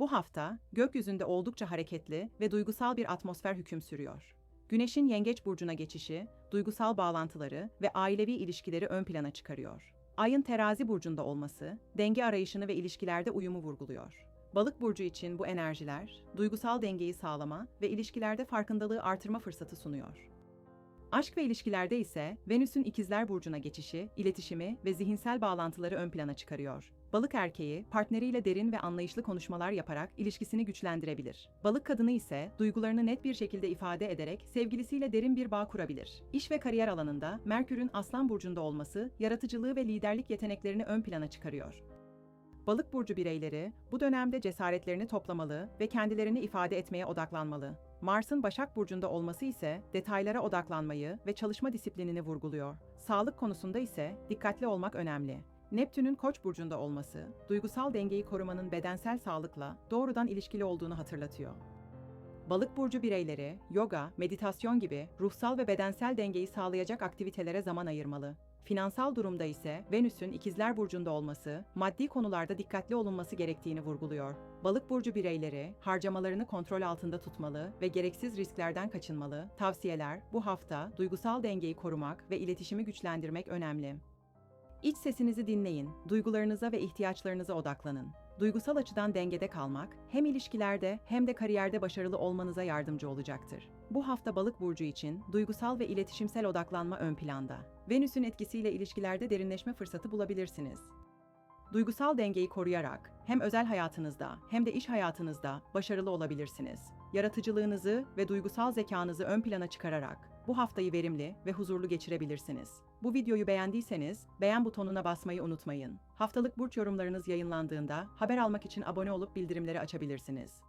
Bu hafta gökyüzünde oldukça hareketli ve duygusal bir atmosfer hüküm sürüyor. Güneşin Yengeç burcuna geçişi, duygusal bağlantıları ve ailevi ilişkileri ön plana çıkarıyor. Ayın Terazi burcunda olması, denge arayışını ve ilişkilerde uyumu vurguluyor. Balık burcu için bu enerjiler, duygusal dengeyi sağlama ve ilişkilerde farkındalığı artırma fırsatı sunuyor. Aşk ve ilişkilerde ise Venüs'ün ikizler burcuna geçişi, iletişimi ve zihinsel bağlantıları ön plana çıkarıyor. Balık erkeği, partneriyle derin ve anlayışlı konuşmalar yaparak ilişkisini güçlendirebilir. Balık kadını ise duygularını net bir şekilde ifade ederek sevgilisiyle derin bir bağ kurabilir. İş ve kariyer alanında Merkür'ün Aslan burcunda olması, yaratıcılığı ve liderlik yeteneklerini ön plana çıkarıyor. Balık burcu bireyleri bu dönemde cesaretlerini toplamalı ve kendilerini ifade etmeye odaklanmalı. Mars'ın Başak burcunda olması ise detaylara odaklanmayı ve çalışma disiplinini vurguluyor. Sağlık konusunda ise dikkatli olmak önemli. Neptün'ün Koç burcunda olması, duygusal dengeyi korumanın bedensel sağlıkla doğrudan ilişkili olduğunu hatırlatıyor. Balık burcu bireyleri yoga, meditasyon gibi ruhsal ve bedensel dengeyi sağlayacak aktivitelere zaman ayırmalı. Finansal durumda ise Venüs'ün ikizler burcunda olması, maddi konularda dikkatli olunması gerektiğini vurguluyor. Balık burcu bireyleri harcamalarını kontrol altında tutmalı ve gereksiz risklerden kaçınmalı. Tavsiyeler bu hafta duygusal dengeyi korumak ve iletişimi güçlendirmek önemli. İç sesinizi dinleyin, duygularınıza ve ihtiyaçlarınıza odaklanın. Duygusal açıdan dengede kalmak, hem ilişkilerde hem de kariyerde başarılı olmanıza yardımcı olacaktır. Bu hafta balık burcu için duygusal ve iletişimsel odaklanma ön planda. Venüs'ün etkisiyle ilişkilerde derinleşme fırsatı bulabilirsiniz. Duygusal dengeyi koruyarak hem özel hayatınızda hem de iş hayatınızda başarılı olabilirsiniz. Yaratıcılığınızı ve duygusal zekanızı ön plana çıkararak bu haftayı verimli ve huzurlu geçirebilirsiniz. Bu videoyu beğendiyseniz beğen butonuna basmayı unutmayın. Haftalık burç yorumlarınız yayınlandığında haber almak için abone olup bildirimleri açabilirsiniz.